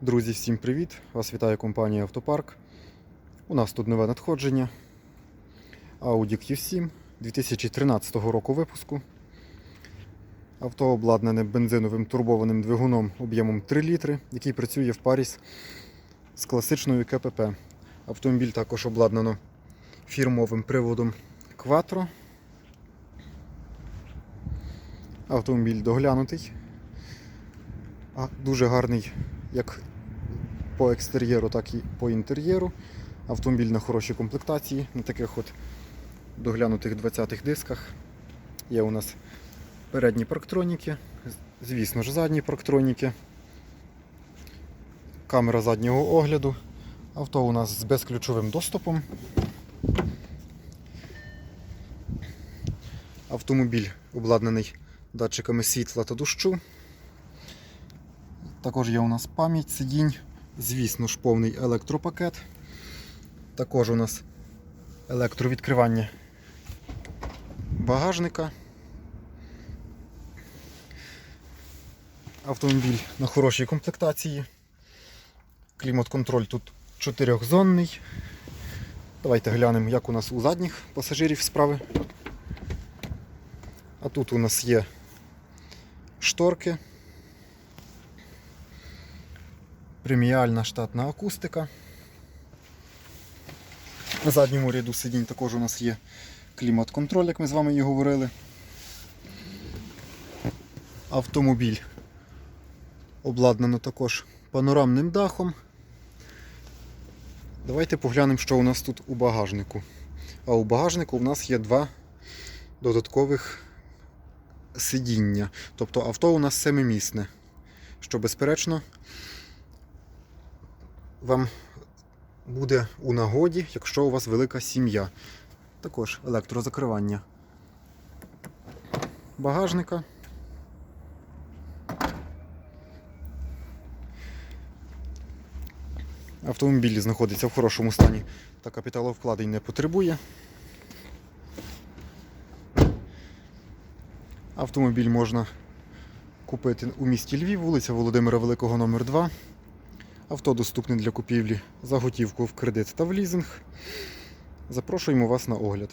Друзі, всім привіт! Вас вітає компанія Автопарк. У нас тут нове надходження. Audi Q7 2013 року випуску. Авто обладнане бензиновим турбованим двигуном об'ємом 3 літри, який працює в парі з- класичною КПП. Автомобіль також обладнано фірмовим приводом Quattro. Автомобіль доглянутий. Дуже гарний як по екстер'єру, так і по інтер'єру. Автомобіль на хорошій комплектації, на таких от доглянутих 20-х дисках. Є у нас передні парктроніки, звісно ж, задні парктроніки. Камера заднього огляду. Авто у нас з безключовим доступом. Автомобіль обладнаний датчиками світла та дощу. Також є у нас пам'ять сидінь, звісно ж, повний електропакет. Також у нас електровідкривання багажника. Автомобіль на хорошій комплектації. Клімат-контроль тут чотирьохзонний. Давайте глянемо, як у нас у задніх пасажирів справи. А тут у нас є шторки. Преміальна штатна акустика. На задньому ряду сидінь також у нас є клімат-контроль, як ми з вами і говорили. Автомобіль обладнано також панорамним дахом. Давайте поглянемо, що у нас тут у багажнику. А у багажнику у нас є два додаткових сидіння. Тобто авто у нас семимісне, що безперечно вам буде у нагоді, якщо у вас велика сім'я. Також електрозакривання багажника. Автомобіль знаходиться в хорошому стані та капіталовкладень не потребує. Автомобіль можна купити у місті Львів, вулиця Володимира Великого, номер 2. Авто доступне для купівлі за готівку в кредит та в лізинг. Запрошуємо вас на огляд.